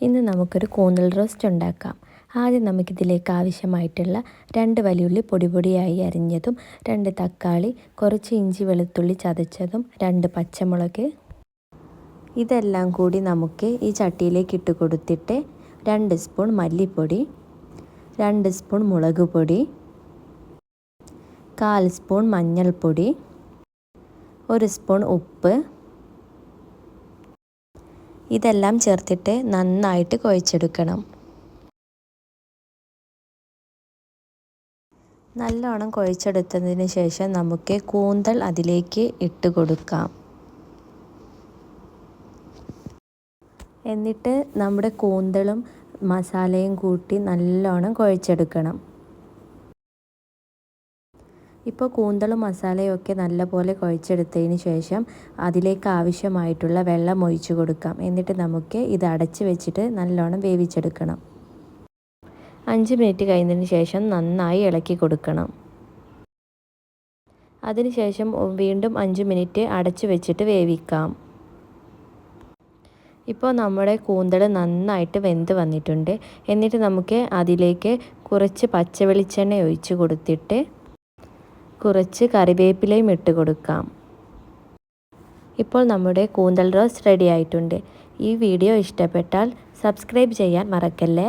ഇന്ന് നമുക്കൊരു കൂന്തൽ റോസ്റ്റ് ഉണ്ടാക്കാം. ആദ്യം നമുക്കിതിലേക്ക് ആവശ്യമായിട്ടുള്ള രണ്ട് വലിയുള്ളി പൊടി പൊടിയായി അരിഞ്ഞതും രണ്ട് തക്കാളി കുറച്ച് ഇഞ്ചി വെളുത്തുള്ളി ചതച്ചതും രണ്ട് പച്ചമുളക്. ഇതെല്ലാം കൂടി നമുക്ക് ഈ ചട്ടിയിലേക്ക് ഇട്ട് കൊടുത്തിട്ട് രണ്ട് സ്പൂൺ മല്ലിപ്പൊടി രണ്ട് സ്പൂൺ മുളക് പൊടി കാൽ സ്പൂൺ മഞ്ഞൾപ്പൊടി ഒരു സ്പൂൺ ഉപ്പ് ഇതെല്ലാം ചേർത്തിട്ട് നന്നായിട്ട് കുഴച്ചെടുക്കണം. നല്ലോണം കുഴച്ചെടുത്തതിന് ശേഷം നമുക്ക് കൂന്തൽ അതിലേക്ക് ഇട്ട് കൊടുക്കാം. എന്നിട്ട് നമ്മുടെ കൂന്തളും മസാലയും കൂട്ടി നല്ലോണം കുഴച്ചെടുക്കണം. ഇപ്പോൾ കൂന്തളും മസാലയൊക്കെ നല്ലപോലെ കുഴച്ചെടുത്തതിന് ശേഷം അതിലേക്ക് ആവശ്യമായിട്ടുള്ള വെള്ളം ഒഴിച്ച് കൊടുക്കാം. എന്നിട്ട് നമുക്ക് ഇത് അടച്ച് വെച്ചിട്ട് നല്ലോണം വേവിച്ചെടുക്കണം. അഞ്ച് മിനിറ്റ് കഴിഞ്ഞതിന് ശേഷം നന്നായി ഇളക്കി കൊടുക്കണം. അതിനുശേഷം വീണ്ടും അഞ്ച് മിനിറ്റ് അടച്ചു വെച്ചിട്ട് വേവിക്കാം. ഇപ്പോൾ നമ്മുടെ കൂന്തൾ നന്നായിട്ട് വെന്ത് വന്നിട്ടുണ്ട്. എന്നിട്ട് നമുക്ക് അതിലേക്ക് കുറച്ച് പച്ച വെളിച്ചെണ്ണ ഒഴിച്ച് കൊടുത്തിട്ട് കുറച്ച് കറിവേപ്പിലയും ഇട്ട് കൊടുക്കാം. ഇപ്പോൾ നമ്മുടെ കൂന്തൽ റോസ് റെഡി ആയിട്ടുണ്ട്. ഈ വീഡിയോ ഇഷ്ടപ്പെട്ടാൽ സബ്സ്ക്രൈബ് ചെയ്യാൻ മറക്കല്ലേ?